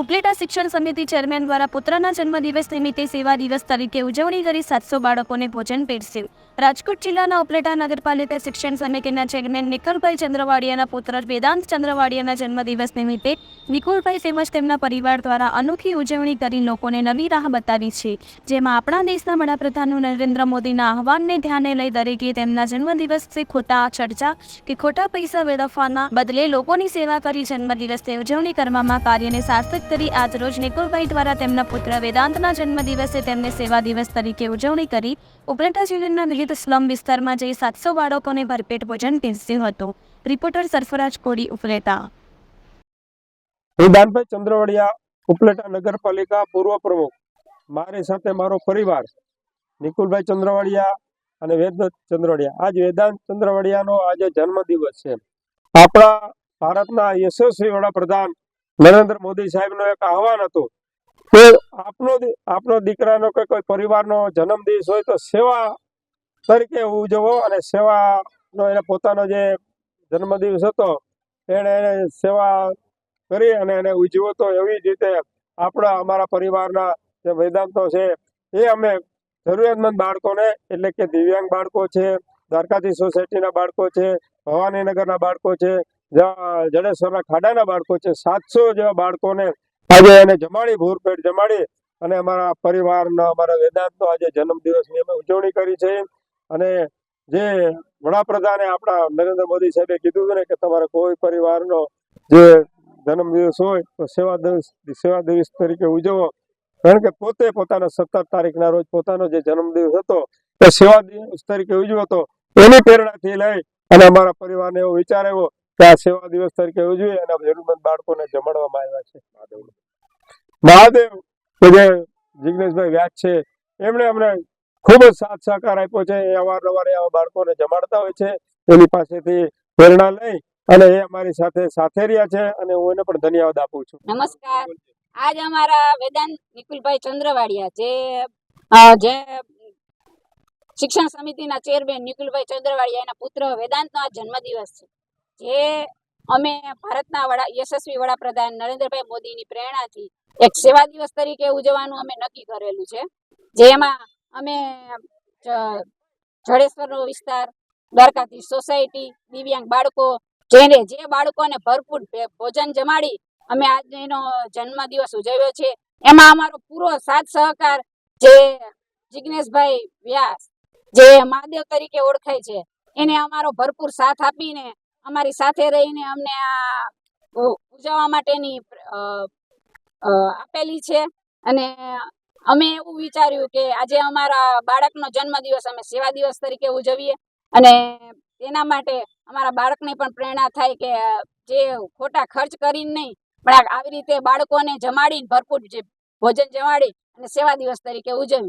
ઉપલેટા શિક્ષણ સમિતિ ચેરમેન દ્વારા પુત્રના જન્મદિવસ નિમિત્તે સેવા દિવસ તરીકે ઉજવણી કરી સાતસો બાળકોને ભોજન પીરસ્યું રાજકોટ જિલ્લાના ઉપલેટા નગરપાલિકા શિક્ષણ સમિતિના ચેરમેન નિકુલભાઈ ચંદ્રવાડિયાના પુત્ર વેદાંત ચંદ્રવાડિયાના જન્મદિવસ નિમિત્તે નિકુલભાઈ તેમજ તેમના પરિવાર દ્વારા અનોખી ઉજવણી કરી લોકોને નવી રાહ બતાવી છે. જેમાં આપણા દેશના વડાપ્રધાન નરેન્દ્ર મોદીના આહવાનને ધ્યાને લઈ દરેકે તેમના જન્મદિવસે ખોટા ચર્ચા કે ખોટા પૈસા વેડફવાના બદલે લોકોની સેવા કરી જન્મદિવસની ઉજવણી કરવામાં કાર્યને સાર્થક કરી આજ રોજ નિકુલભાઈ દ્વારા તેમના પુત્ર વેદાંતના જન્મદિવસે તેમને સેવા દિવસ તરીકે ઉજવણી કરી. ઉપલેટા જિલ્લાના વિવિધ સ્લમ વિસ્તારમાં જઈ સાતસો બાળકોને ભરપેટ ભોજન પીરસ્યું હતું. રિપોર્ટર સરફરાજ કોડી ઉપલેટા. વેદાંતભાઈ ચંદ્રવડિયા, ઉપલેટા નગરપાલિકા પૂર્વ પ્રમુખ. મારી સાથે મારો પરિવાર, નિકુલભાઈ ચંદ્રવડિયા અને વેદાંત ચંદ્રવડિયા. આજ વેદાંત ચંદ્રવડિયાનો આજે જન્મદિવસ છે. આપણા ભારતના યશસ્વી વડાપ્રધાન નરેન્દ્ર મોદી સાહેબનો એક આહવાન હતું કે આપનો આપનો દીકરાનો કે કોઈ પરિવારનો જન્મદિવસ હોય તો સેવા તરીકે ઉજવો અને સેવાનો એને પોતાનો જે જન્મદિવસ હતો એણે એને સેવા કરી અને એને ઉજવો તો એવી જ રીતે આપણા, અમારા પરિવારના જે વેદાંતો છે એ અમે જરૂરિયાતમંદ બાળકોને એટલે કે દિવ્યાંગ બાળકો છે દ્વારકાથી સોસાયટીના બાળકો છે, ભવાનીનગરના બાળકો છે જડેશ્વરના ખાડાના બાળકો છે. સાતસો જેવા બાળકોને આજે એને જમાડી, ભૂરપેટ જમાડી અને અમારા પરિવારનો, અમારા વેદાંતનો આજે જન્મદિવસની અમે ઉજવણી કરી છે. અને જે વડાપ્રધાને આપણા નરેન્દ્ર મોદી સાહેબે કીધું હતું ને કે તમારે કોઈ પરિવારનો જે જન્મદિવસ હોય તો સેવા દિવસ સેવા દિવસ તરીકે ઉજવો. કારણ કે પોતે પોતાનો સત્તર તારીખના રોજ પોતાનો જે જન્મદિવસ હતો તે સેવા દિવસ તરીકે ઉજવ્યો હતો. એની પ્રેરણાથી લઈ અને અમારા પરિવારને એવો વિચાર આવ્યો આ સેવા દિવસ તરીકે ઉજવી અને જરૂરમંદ બાળકોને જમાડવામાં આવ્યા છે. મહાદેવ. કે જે જિગ્નેશભાઈ વ્યાસ છે, એમણે અમને ખૂબ જ સાથ સહકાર આપ્યો છે. એ અવારનવાર આવા બાળકોને જમાડતા હોય છે. એની પાસેથી પ્રેરણા લઈ અને એ અમારી સાથે સાથે રહ્યા છે અને હું એને પણ ધન્યવાદ આપું છું. નમસ્કાર. આજ અમારા વેદાંત નિકુલભાઈ ચંદ્રવાડિયા જે જે શિક્ષણ સમિતિના ચેરમેન નિકુલભાઈ ચંદ્રવાડિયા એના પુત્ર વેદાંતનો આ જન્મદિવસ છે. જે અમે ભારતના વડા, યશસ્વી વડાપ્રધાન નરેન્દ્રભાઈ મોદીની પ્રેરણાથી એક સેવા દિવસ તરીકે ઉજવવાનું અમે નક્કી કરેલું છે. જેમાં અમે જડેશ્વરનો વિસ્તાર દ્વારકાથી સોસાયટી, દિવ્યાંગ બાળકો, જેને જે બાળકોને ભરપૂર ભોજન જમાડી અમે આજનો જન્મ જન્મદિવસ ઉજવ્યો છે. એમાં અમારો પૂરો સાથ સહકાર જે જિગ્નેશભાઈ વ્યાસ, જે મહાદેવ તરીકે ઓળખાય છે, એને અમારો ભરપૂર સાથ આપીને અમારી સાથે રહીને અમને આ ઉજવવા માટેની આપેલી છે. અને અમે એવું વિચાર્યું કે આજે અમારા બાળકનો જન્મદિવસ અમે સેવા દિવસ તરીકે ઉજવીએ. અને એના માટે અમારા બાળકને પણ પ્રેરણા થાય કે જે ખોટા ખર્ચ કરીને નહીં, પણ આવી રીતે બાળકોને જમાડીને ભરપૂર જે ભોજન જમાડી અને સેવા દિવસ તરીકે ઉજવી